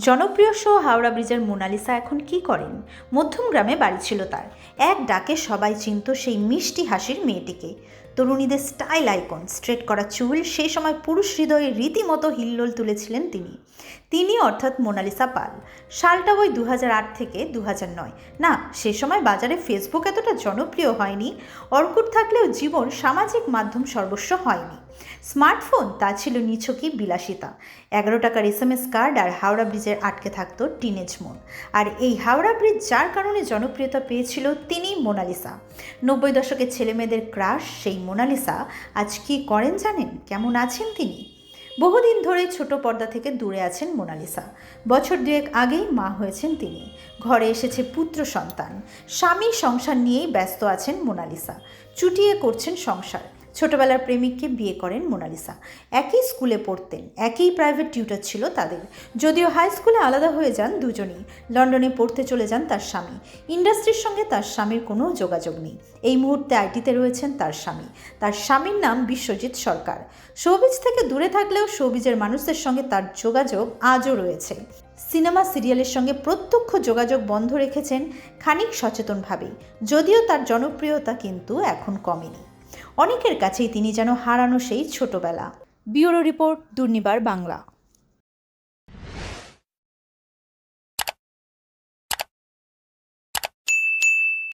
জনপ্রিয় শো হাওড়া ব্রিজের মোনালিসা এখন কি করেন? মধ্যম গ্রামে বাড়ি ছিল তার। এক ডাকে সবাই চিনত সেই মিষ্টি হাসির মেয়েটিকে। তরুণীদের স্টাইল আইকন, স্ট্রেট করা চুল, সেই সময় পুরুষ হৃদয়ে রীতিমতো হিল্লোল তুলেছিলেন তিনি। তিনি অর্থাৎ মোনালিসা পাল। সালটা ওই দু হাজার আট থেকে দু নয়। না, সে সময় বাজারে ফেসবুক এতটা জনপ্রিয় হয়নি। অর্কুট থাকলেও জীবন সামাজিক মাধ্যম সর্বস্ব হয়নি। স্মার্টফোন, তা ছিল নিছকই বিলাসিতা। এগারো টাকার এস এম এস কার্ড আর হাওড়া ব্রিজের আটকে থাকতো টিনেজ মন। আর এই হাওড়া ব্রিজ যার কারণে জনপ্রিয়তা পেয়েছিল তিনি মোনালিসা। নব্বই দশকের ছেলেমেয়েদের ক্রাশ, সেই মোনালিসা আজ কি করেন জানেন? কেমন আছেন তিনি? বহুদিন ধরে ছোট পর্দা থেকে দূরে আছেন মোনালিসা। বছর দুয়েক আগেই মা হয়েছেন তিনি। ঘরে এসেছে পুত্র সন্তান। স্বামী সংসার নিয়েই ব্যস্ত আছেন মোনালিসা। চুটিয়ে করছেন সংসার। ছোটবেলার প্রেমিককে বিয়ে করেন মোনালিসা। একই স্কুলে পড়তেন, একই প্রাইভেট টিউটার ছিল তাদের। যদিও হাই স্কুলে আলাদা হয়ে যান দুজনেই, লন্ডনে পড়তে চলে যান তার স্বামী। ইন্ডাস্ট্রির সঙ্গে তার স্বামীর কোনো যোগাযোগ নেই। এই মুহূর্তে আইটিতে রয়েছেন তার স্বামী। তার স্বামীর নাম বিশ্বজিৎ সরকার। শোবিজ থেকে দূরে থাকলেও শোবিজের মানুষদের সঙ্গে তার যোগাযোগ আজও রয়েছে। সিনেমা, সিরিয়ালের সঙ্গে প্রত্যক্ষ যোগাযোগ বন্ধ রেখেছেন খানিক সচেতনভাবেই। যদিও তার জনপ্রিয়তা কিন্তু এখন কমেনি। অনেকের কাছেই তিনি যেন হারানো সেই ছোটবেলা। Bureau report Durnibar Bangla.